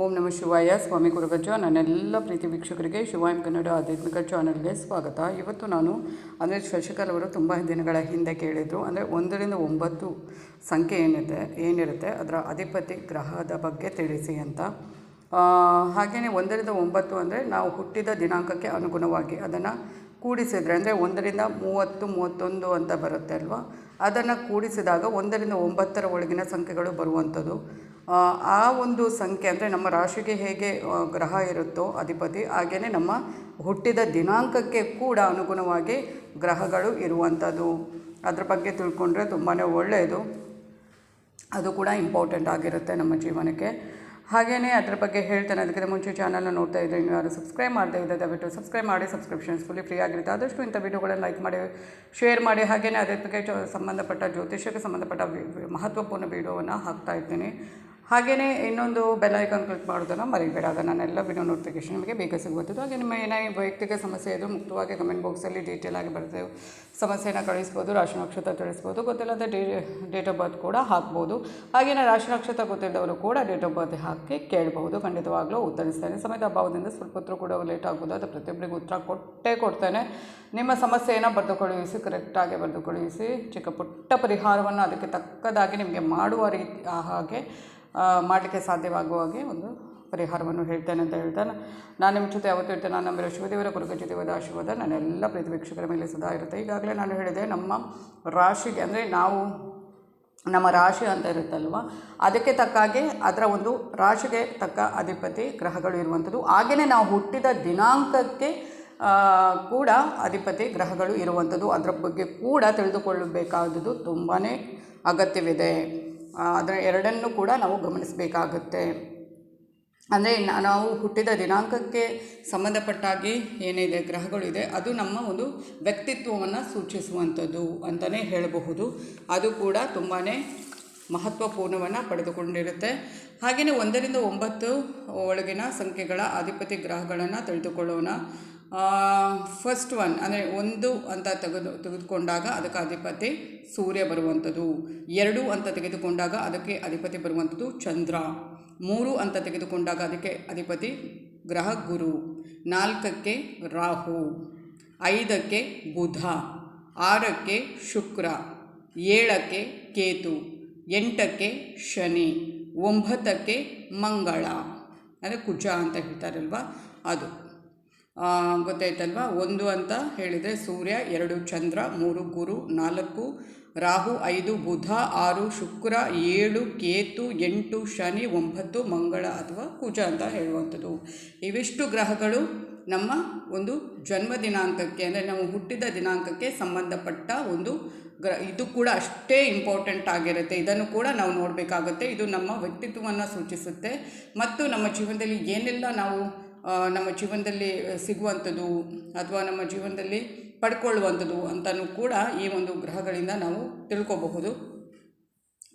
ಓಂ ನಮ ಶಿವಾಯ. ಸ್ವಾಮಿ ಗುರುಗಜ್ಜ ನನ್ನೆಲ್ಲ ಪ್ರೀತಿ ವೀಕ್ಷಕರಿಗೆ ಶಿವಾಯಂ ಕನ್ನಡ ಆಧ್ಯಾತ್ಮಿಕ ಚಾನಲ್ಗೆ ಸ್ವಾಗತ. ಇವತ್ತು ನಾನು ಅಂದರೆ ಶಶಿಕಲ್ ಅವರು ತುಂಬ ದಿನಗಳ ಹಿಂದೆ ಕೇಳಿದರು. ಅಂದರೆ ಒಂದರಿಂದ ಒಂಬತ್ತು ಸಂಖ್ಯೆ ಏನಿದೆ, ಏನಿರುತ್ತೆ, ಅದರ ಅಧಿಪತಿ ಗ್ರಹದ ಬಗ್ಗೆ ತಿಳಿಸಿ ಅಂತ. ಹಾಗೆಯೇ ಒಂದರಿಂದ ಒಂಬತ್ತು ಅಂದರೆ ನಾವು ಹುಟ್ಟಿದ ದಿನಾಂಕಕ್ಕೆ ಅನುಗುಣವಾಗಿ ಅದನ್ನು ಕೂಡಿಸಿದರೆ ಅಂದರೆ ಒಂದರಿಂದ ಮೂವತ್ತು, ಮೂವತ್ತೊಂದು ಅಂತ ಬರುತ್ತೆ ಅಲ್ವಾ? ಅದನ್ನು ಕೂಡಿಸಿದಾಗ ಒಂದರಿಂದ ಒಂಬತ್ತರ ಒಳಗಿನ ಸಂಖ್ಯೆಗಳು ಬರುವಂಥದ್ದು. ಆ, ಒಂದು ಸಂಖ್ಯೆ ಅಂದರೆ ನಮ್ಮ ರಾಶಿಗೆ ಹೇಗೆ ಗ್ರಹ ಇರುತ್ತೋ ಅಧಿಪತಿ ಹಾಗೆಯೇ ನಮ್ಮ ಹುಟ್ಟಿದ ದಿನಾಂಕಕ್ಕೆ ಕೂಡ ಅನುಗುಣವಾಗಿ ಗ್ರಹಗಳು ಇರುವಂಥದ್ದು. ಅದ್ರ ಬಗ್ಗೆ ತಿಳ್ಕೊಂಡ್ರೆ ತುಂಬಾ ಒಳ್ಳೆಯದು. ಅದು ಕೂಡ ಇಂಪಾರ್ಟೆಂಟ್ ಆಗಿರುತ್ತೆ ನಮ್ಮ ಜೀವನಕ್ಕೆ. ಹಾಗೆಯೇ ಅದ್ರ ಬಗ್ಗೆ ಹೇಳ್ತೇನೆ ಅದಕ್ಕಿಂತ ಮುಂಚೆ ಚಾನಲ್ನ ನೋಡ್ತಾ ಇದ್ದರೆ ಇನ್ನು ಯಾರು ಸಬ್ಸ್ಕ್ರೈಬ್ ಮಾಡದೇ ಇದ್ದರೆ ದಯವಿಟ್ಟು ಸಬ್ಸ್ಕ್ರೈಬ್ ಮಾಡಿ ಸಬ್ಸ್ಕ್ರಿಪ್ಷನ್ಸ್ ಫುಲ್ಲಿ ಫ್ರೀ ಆಗಿರುತ್ತೆ. ಆದಷ್ಟು ಇಂಥ ವೀಡಿಯೋಗಳನ್ನು ಲೈಕ್ ಮಾಡಿ ಶೇರ್ ಮಾಡಿ. ಹಾಗೆಯೇ ಅದ್ರ ಬಗ್ಗೆ ಸಂಬಂಧಪಟ್ಟ ಜ್ಯೋತಿಷ್ಯಕ್ಕೆ ಸಂಬಂಧಪಟ್ಟ ಮಹತ್ವಪೂರ್ಣ ವೀಡಿಯೋವನ್ನು ಹಾಕ್ತಾ ಇರ್ತೀನಿ. ಹಾಗೆಯೇ ಇನ್ನೊಂದು ಬೆಲ್ ಐಕಾನ್ ಕ್ಲಿಕ್ ಮಾಡೋದನ್ನು ಮರಿಬೇಡ. ಆಗ ನಾನೆಲ್ಲ ವಿಡಿಯೋ ನೋಟಿಫಿಕೇಶನ್ ನಿಮಗೆ ಬೇಗ ಸಿಗುವಂಥದ್ದು. ಹಾಗೆ ನಿಮ್ಮ ಏನೇ ವೈಯಕ್ತಿಕ ಸಮಸ್ಯೆ ಇದ್ದರೂ ಮುಕ್ತವಾಗಿ ಕಮೆಂಟ್ ಬಾಕ್ಸಲ್ಲಿ ಡೀಟೇಲ್ ಆಗಿ ಬರ್ತೇವೆ ಸಮಸ್ಯೆನ ಕಳಿಸ್ಬೋದು, ರಾಶಿ ನಕ್ಷತ್ರ ತಿಳಿಸ್ಬೋದು, ಗೊತ್ತಿಲ್ಲದ ಡೇ ಡೇಟ್ ಆಫ್ ಬರ್ತ್ ಕೂಡ ಹಾಕ್ಬೋದು. ಹಾಗೆಯೇ ರಾಶಿ ನಕ್ಷತ್ರ ಗೊತ್ತಿದ್ದವರು ಕೂಡ ಡೇಟ್ ಆಫ್ ಬರ್ತ್ ಹಾಕಿ ಕೇಳಬಹುದು. ಖಂಡಿತವಾಗ್ಲೂ ಉತ್ತರಿಸ್ತೇನೆ. ಸಮಯದ ಅಭಾವದಿಂದ ಸ್ವಲ್ಪ ಉತ್ತರ ಕೂಡ ಲೇಟ್ ಆಗ್ಬೋದು ಅದು ಪ್ರತಿಯೊಬ್ಬರಿಗೂ ಉತ್ತರ ಕೊಟ್ಟೇ ಕೊಡ್ತೇನೆ. ನಿಮ್ಮ ಸಮಸ್ಯೆಯನ್ನು ಬರೆದು ಕಳುಹಿಸಿ ಕರೆಕ್ಟಾಗಿ ಬರೆದು ಕಳುಹಿಸಿ ಚಿಕ್ಕ ಪುಟ್ಟ ಪರಿಹಾರವನ್ನು ಅದಕ್ಕೆ ತಕ್ಕದಾಗಿ ನಿಮಗೆ ಮಾಡುವ ರೀತಿ ಹಾಗೆ ಮಾಡಲಿಕ್ಕೆ ಸಾಧ್ಯವಾಗುವ ಹಾಗೆ ಒಂದು ಪರಿಹಾರವನ್ನು ಹೇಳ್ತೇನೆ ಅಂತ ಹೇಳ್ತಾನೆ. ನಾನು ನಿಮ್ಮ ಜೊತೆ ಯಾವತ್ತೂ ಇರ್ತೇನೆ. ನಾನು ನಂಬಿರೋ ಶಿವದೇವರ ಗುರುಗಜದೇವದ ಶಿವದ ಆಶೀರ್ವಾದ ನನ್ನೆಲ್ಲ ಪ್ರೀತಿ ಮೇಲೆ ಸದಾ ಇರುತ್ತೆ. ಈಗಾಗಲೇ ನಾನು ಹೇಳಿದೆ, ನಮ್ಮ ರಾಶಿಗೆ ಅಂದರೆ ನಾವು ನಮ್ಮ ರಾಶಿ ಅಂತ ಇರುತ್ತಲ್ವ, ಅದಕ್ಕೆ ತಕ್ಕಾಗೆ ಅದರ ಒಂದು ರಾಶಿಗೆ ತಕ್ಕ ಅಧಿಪತಿ ಗ್ರಹಗಳು ಇರುವಂಥದ್ದು. ಹಾಗೆಯೇ ನಾವು ಹುಟ್ಟಿದ ದಿನಾಂಕಕ್ಕೆ ಕೂಡ ಅಧಿಪತಿ ಗ್ರಹಗಳು ಇರುವಂಥದ್ದು. ಅದರ ಬಗ್ಗೆ ಕೂಡ ತಿಳಿದುಕೊಳ್ಳಬೇಕಾದದ್ದು ತುಂಬಾ ಅಗತ್ಯವಿದೆ. ಅದರ ಎರಡನ್ನೂ ಕೂಡ ನಾವು ಗಮನಿಸಬೇಕಾಗುತ್ತೆ. ಅಂದರೆ ನಾವು ಹುಟ್ಟಿದ ದಿನಾಂಕಕ್ಕೆ ಸಂಬಂಧಪಟ್ಟಾಗಿ ಏನಿದೆ, ಗ್ರಹಗಳಿದೆ, ಅದು ನಮ್ಮ ಒಂದು ವ್ಯಕ್ತಿತ್ವವನ್ನು ಸೂಚಿಸುವಂಥದ್ದು ಅಂತಲೇ ಹೇಳಬಹುದು. ಅದು ಕೂಡ ತುಂಬಾ ಮಹತ್ವಪೂರ್ಣವನ್ನು ಪಡೆದುಕೊಂಡಿರುತ್ತೆ. ಹಾಗೆಯೇ ಒಂದರಿಂದ ಒಂಬತ್ತು ಒಳಗಿನ ಸಂಖ್ಯೆಗಳ ಅಧಿಪತಿ ಗ್ರಹಗಳನ್ನು ತಿಳಿದುಕೊಳ್ಳೋಣ. ಫಸ್ಟ್ ಒನ್ ಅಂದರೆ ಒಂದು ಅಂತ ತೆಗೆದು, ತೆಗೆದುಕೊಂಡಾಗ ಅದಕ್ಕೆ ಅಧಿಪತಿ ಸೂರ್ಯ ಬರುವಂಥದ್ದು. ಎರಡು ಅಂತ ತೆಗೆದುಕೊಂಡಾಗ ಅದಕ್ಕೆ ಅಧಿಪತಿ ಬರುವಂಥದ್ದು ಚಂದ್ರ. ಮೂರು ಅಂತ ತೆಗೆದುಕೊಂಡಾಗ ಅದಕ್ಕೆ ಅಧಿಪತಿ ಗ್ರಹ ಗುರು. ನಾಲ್ಕಕ್ಕೆ ರಾಹು. ಐದಕ್ಕೆ ಬುಧ. ಆರಕ್ಕೆ ಶುಕ್ರ. ಏಳಕ್ಕೆ ಕೇತು. ಎಂಟಕ್ಕೆ ಶನಿ. ಒಂಬತ್ತಕ್ಕೆ ಮಂಗಳ. ಅಂದರೆ ಕುಜ ಅಂತ ಹೇಳ್ತಾರಲ್ವ ಅದು. ಗೊತ್ತಾಯ್ತಲ್ವಾ? ಒಂದು ಅಂತ ಹೇಳಿದರೆ ಸೂರ್ಯ, ಎರಡು ಚಂದ್ರ, ಮೂರು ಗುರು, ನಾಲ್ಕು ರಾಹು, ಐದು ಬುಧ, ಆರು ಶುಕ್ರ, ಏಳು ಕೇತು, ಎಂಟು ಶನಿ, ಒಂಬತ್ತು ಮಂಗಳ ಅಥವಾ ಕುಜ ಅಂತ ಹೇಳುವಂಥದ್ದು. ಇವಿಷ್ಟು ಗ್ರಹಗಳು ನಮ್ಮ ಒಂದು ಜನ್ಮ ದಿನಾಂಕಕ್ಕೆ ಅಂದರೆ ನಾವು ಹುಟ್ಟಿದ ದಿನಾಂಕಕ್ಕೆ ಸಂಬಂಧಪಟ್ಟ ಒಂದು ಗ್ರ, ಇದು ಕೂಡ ಅಷ್ಟೇ ಇಂಪಾರ್ಟೆಂಟ್ ಆಗಿರುತ್ತೆ. ಇದನ್ನು ಕೂಡ ನಾವು ನೋಡಬೇಕಾಗುತ್ತೆ. ಇದು ನಮ್ಮ ವ್ಯಕ್ತಿತ್ವವನ್ನು ಸೂಚಿಸುತ್ತೆ. ಮತ್ತು ನಮ್ಮ ಜೀವನದಲ್ಲಿ ಏನೆಲ್ಲ ನಾವು ನಮ್ಮ ಜೀವನದಲ್ಲಿ ಸಿಗುವಂಥದ್ದು ಅಥವಾ ನಮ್ಮ ಜೀವನದಲ್ಲಿ ಪಡ್ಕೊಳ್ಳುವಂಥದ್ದು ಅಂತಲೂ ಕೂಡ ಈ ಒಂದು ಗ್ರಹಗಳಿಂದ ನಾವು ತಿಳ್ಕೋಬಹುದು.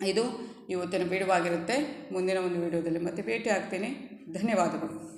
ಇದು ಇವತ್ತಿನ ವಿಡಿಯೋ ಆಗಿರುತ್ತೆ ಮುಂದಿನ ಒಂದು ವಿಡಿಯೋದಲ್ಲಿ ಮತ್ತೆ ಭೇಟಿ ಆಗ್ತೇನೆ ಧನ್ಯವಾದಗಳು.